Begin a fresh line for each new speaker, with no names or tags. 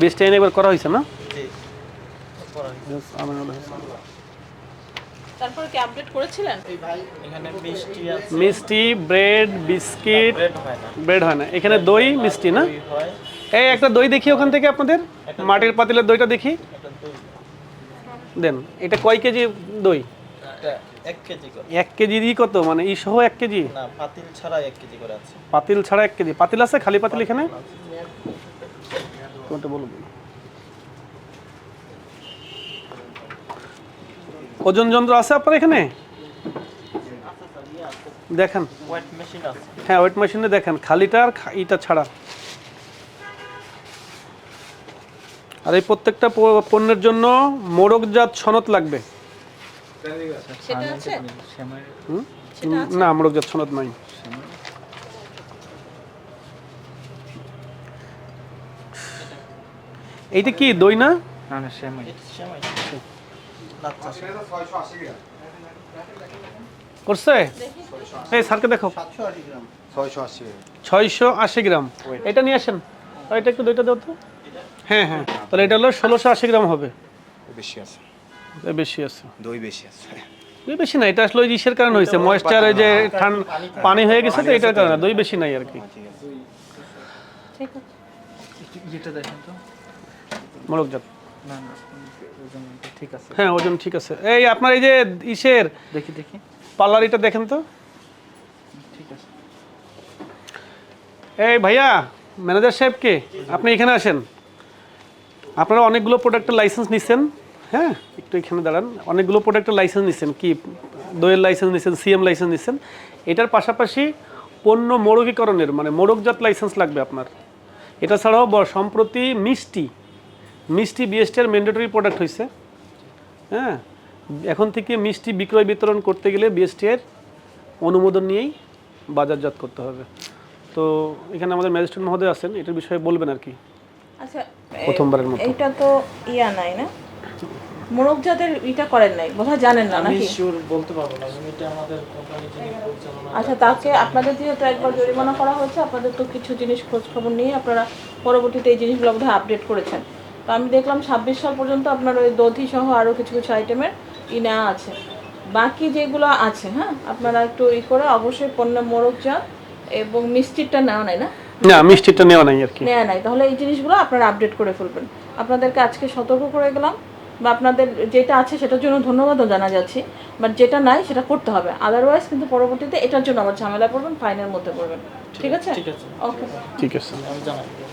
বীজ ট্রেন এবার করা হয়েছে না?
জি। করা হয়েছে।
Yes, আমিনুল হাসান।
তারপর কি আপডেট করেছিলেন?
এখানে মিষ্টি
ব্রেড বিস্কিট
ব্রেড হয় না।
ব্রেড হয় না। এখানে দই মিষ্টি না? এই একটা দই দেখি ওখান থেকে আপনাদের? মাটির পাতিলের দইটা দেখি। দেন এটা কয় কেজি দই?
এক কেজি
কত? মানে ই সহ এক কেজি?
পাতিল ছাড়া এক কেজি করে আছে।
পাতিল ছাড়া এক কেজি। পাতিল আছে? খালি পাতিল এখানে? কোনটা বলব ওজন যন্ত্র আছে আপনার এখানে? দেখেন।
ওয়েট মেশিন আছে।
হ্যাঁ ওয়েট মেশিনে দেখেন খালিটা আর ইটা ছাড়া। আর এই প্রত্যেকটা পণ্যের জন্য মোড়কজাত সনদ লাগবে।
সেটা আছে?
হুম? না মোড়কজাত সনদ নাই। এইটা কি দই না?
না এটা সেমাই। আচ্ছা।
করছে? এই স্যারকে দেখো।
ছয়শো আশি।
গ্রাম। এটা নিয়ে আসেন। আর এটা একটু দইটা দাও তো। হ্যাঁ হ্যাঁ। তাহলে এটা হলো ষোলোশো আশি গ্রাম হবে।
বেশি আছে।
বেশি আছে।
দই বেশি আছে।
দই বেশি না এটা আসলে ওই ইসের কারণে হয়েছে। ময়েশ্চার ওই যে ঠান্ডা পানি হয়ে গেছে তো এটার কারণে। দই বেশি নাই আর কি।
ঠিক আছে।
দেখেন তো।
মোরগজাত
না ঠিক আছে।
হ্যাঁ ওজন ঠিক আছে। এই আপনার এই যে ইসের
দেখি দেখি।
পার্লারিটা দেখেন তো।
ঠিক আছে।
এই ভাইয়া ম্যানেজার সাহেব কে আপনি এখানে আসেন। আপনারা অনেকগুলো প্রোডাক্টের লাইসেন্স নিচ্ছেন হ্যাঁ একটু এখানে দাঁড়ান। অনেকগুলো প্রোডাক্টের লাইসেন্স নিচ্ছেন কি দইয়ের লাইসেন্স নিচ্ছেন সিএম লাইসেন্স নিচ্ছেন এটার পাশাপাশি পণ্য মোড়কীকরণের মানে মোড়কজাত লাইসেন্স লাগবে আপনার। এটা ছাড়াও সম্প্রতি মিষ্টি মিষ্টি বিএসটির ম্যান্ডেটরি প্রোডাক্ট হয়েছে হ্যাঁ? এখন থেকে মিষ্টি বিক্রয় বিতরণ করতে গেলে বিএসটির অনুমোদন নিয়েই বাজারজাত করতে হবে। তো এখানে আমাদের ম্যাজিস্ট্রেট মহোদয় আছেন এটার বিষয়ে বলবেন আর কি।
আচ্ছা
প্রথমবারের মতো।
এইটা তো ইয়া নাই না? মোরগ জাতের ইটা করেন নাই বোধহয় জানেন না
আমি
নাকি?
শিওর বলতে পারব না আমি এটা আমাদের কোম্পানি যিনি পরিচালনা
আচ্ছা তাকে আপনাদের যেহেতু একবার জরিমানা করা হয়েছে আপনাদের তো কিছু জিনিস খোঁজ খবর নিয়ে আপনারা পরবর্তীতে এই জিনিসগুলো বোধহয় আপডেট করেছেন। তো আমি দেখলাম ছাব্বিশ সাল পর্যন্ত আপনার ওই দধি সহ আরও কিছু কিছু আইটেমের ই নেওয়া আছে। বাকি যেগুলো আছে হ্যাঁ আপনারা একটু ই করে অবশ্যই পণ্য মোরগ জাত এবং মিষ্টিরটা নেওয়া নাই না?
না মিষ্টিটা নেওয়া নাই আর কি।
নেওয়া নাই। তাহলে এই জিনিসগুলো আপনারা আপডেট করে ফেলবেন। আপনাদেরকে আজকে সতর্ক করে গেলাম বা আপনাদের যেটা আছে সেটার জন্য ধন্যবাদও জানা যাচ্ছে। বাট যেটা নাই সেটা করতে হবে। আদারওয়াইজ কিন্তু পরবর্তীতে এটার জন্য আবার ঝামেলা পড়বেন ফাইনের মধ্যে পড়বেন। ঠিক আছে
ঠিক আছে?
ওকে
ঠিক আছে।
আমি জানাই।